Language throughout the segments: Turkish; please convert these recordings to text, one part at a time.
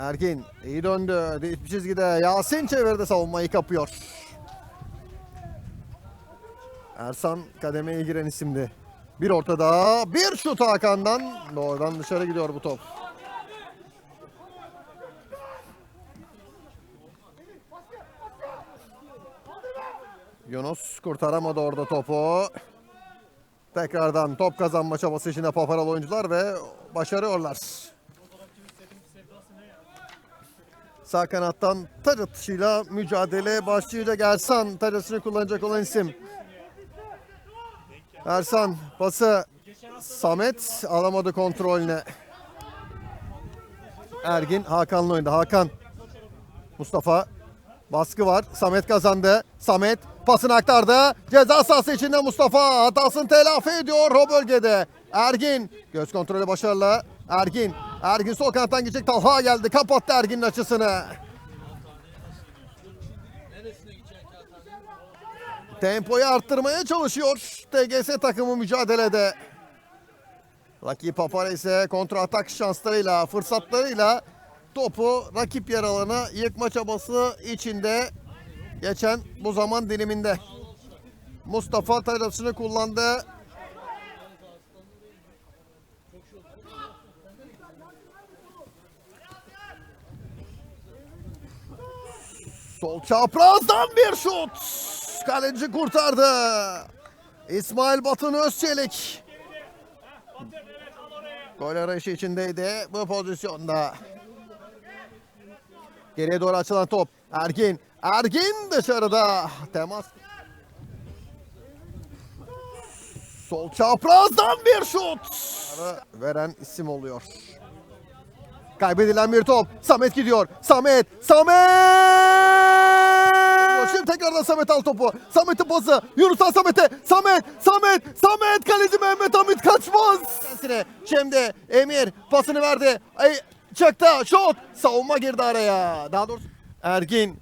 Ergin iyi döndü. Dik bir çizgide. Yasin çevirdi savunmayı kapıyor. Ersan kademeye giren isimdi. Bir ortada bir şut Hakan'dan. Doğrudan dışarı gidiyor bu top. Yunus kurtaramadı orada topu. Tekrardan top kazanma çabası içinde Paparalı oyuncular ve başarıyorlar. Sağ kanattan taç atışıyla mücadele başlayacak Ersan atışını kullanacak olan isim. Ersan pası Samet alamadı kontrolüne. Ergin Hakan'la oynadı. Hakan Mustafa baskı var. Samet kazandı. Samet pasını aktardı. Ceza sahası içinde Mustafa hatasını telafi ediyor o bölgede. Ergin göz kontrolü başarılı. Ergin Ergin sol kanattan gidecek. Talha geldi. Kapattı Ergin'in açısını. Tempoyu arttırmaya çalışıyor. TGS takımı mücadelede. Rakip Papara ise kontra atak şanslarıyla, fırsatlarıyla topu rakip yer alana yıkma çabası içinde geçen bu zaman diliminde. Mustafa tarafını kullandı. Sol çaprazdan bir şut. Kaleci kurtardı. İsmail Batın Özçelik. Gol arayışı içindeydi bu pozisyonda. Geriye doğru açılan top. Ergin. Ergin dışarıda. Temas. Sol çaprazdan bir şut. Veren isim oluyor. Kaybedilen bir top. Samet gidiyor. Samet. Samet. Şimdi tekrardan Samet al topu. Samet'in pası. Yunus'tan Samet'e. Samet. Samet. Samet. Kaleci Mehmet Hamit kaçmaz. Şimdi Emir pasını verdi. Ay, çıktı. Şut. Savunma girdi araya. Daha doğrusu Ergin.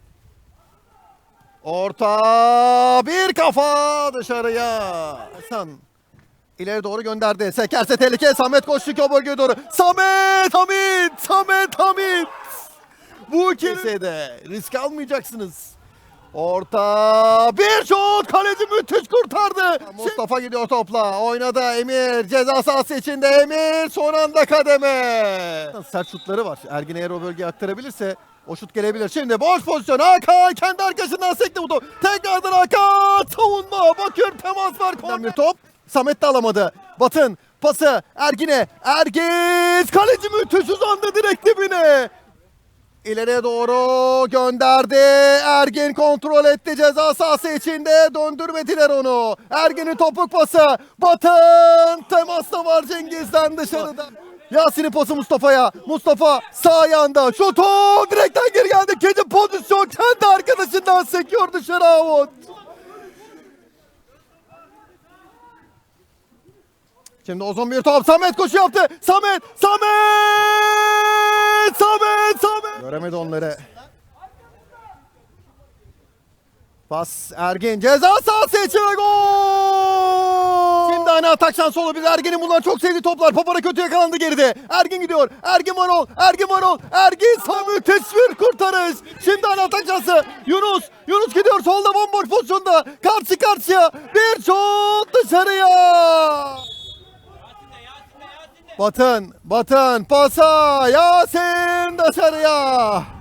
Orta. Bir kafa dışarıya. Hasan. İleri doğru gönderdi. Sekerse tehlike. Samet koştu ki o bölgeye doğru. Samet Hamit. Samet Hamit. Bu de risk almayacaksınız. Orta bir şut kaleci müthiş kurtardı. Mustafa gidiyor topla oynadı Emir ceza sahası içinde Emir son anda kademe. Sert şutları var. Ergin eğer o bölgeye aktarabilirse o şut gelebilir. Şimdi boş pozisyon Hakan kendi arkasından sekti bu top. Tekrardan Hakan savunma bakıyor temas var. Korner. Bir top Samet de alamadı. Batın pası Ergin'e. Ergin kaleci müthiş uzandı direkt dibine. İleriye doğru gönderdi. Ergin kontrol etti ceza sahası içinde. Döndürmediler onu. Ergin'in topuk pası. Batın temasta var Cengiz'den dışarıda. Yasin'in pası Mustafa'ya. Mustafa sağ ayağında. Şutu direkten geri geldi. İkinci pozisyon kendi arkadaşından sekiyor dışarı avut. Şimdi Ozan bir top. Samet koşu yaptı. Samet! Samet! Samet! Samet! Göremedi onları. Pas Ergin ceza sahası içine gol! Şimdi hani atak şansı olabilir. Ergin'in bunlar çok sevdiği toplar. Papara kötü yakalandı geride. Ergin gidiyor. Ergin Marol. Ergin Marol. Ergin sağ müthiş bir kurtarış. Şimdi hani atak şansı. Yunus. Yunus gidiyor solda bomboş pozisyonda. Karşı karşıya. Bir şut dışarıya. Batın, Batın, pasa, Yasin dışarıya.